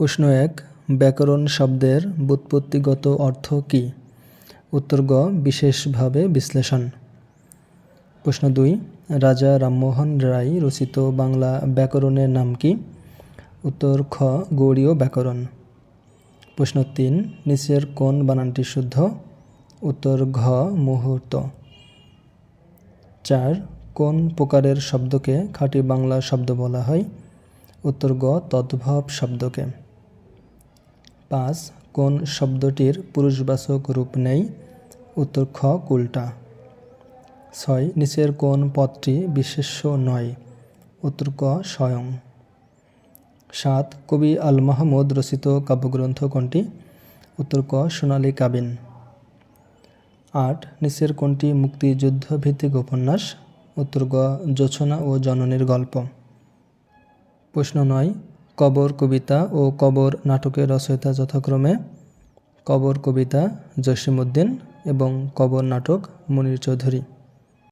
প্রশ্ন এক, ব্যাকরণ শব্দের ব্যুৎপত্তিগত অর্থ কী? উত্তর গ, বিশেষভাবে বিশ্লেষণ। প্রশ্ন দুই, রাজা রামমোহন রায় রচিত বাংলা ব্যাকরণের নাম কি? উত্তর খ, গৌড়ীয় ব্যাকরণ। প্রশ্ন তিন, নিচের কোন বানানটি শুদ্ধ? উত্তর ঘ, মুহূর্ত। চার, কোন প্রকারের শব্দকে খাঁটি বাংলা শব্দ বলা হয়? উত্তর গ, তদ্ভব শব্দকে। পাঁচ কোন শব্দটির পুরুষবাচক রূপ নেই? উত্তর খ কুলটা ছয়, নিচের কোন পদটি বিশেষ্য নয়? উত্তর ক, স্বয়ং। সাত, কবি আল মাহমুদ রচিত কাব্যগ্রন্থ কোনটি? উত্তর ক, সোনালী কাবিন। আট, নিচের কোনটি মুক্তিযুদ্ধ ভিত্তিক উপন্যাস? উত্তর গ, জোছনা ও জননীর গল্প। প্রশ্ন নয় কবর কবিতা ও কবর নাটকের রচয়িতা যথাক্রমে কবর কবিতা জসিমউদ্দিন এবং কবর নাটক মনির চৌধুরী।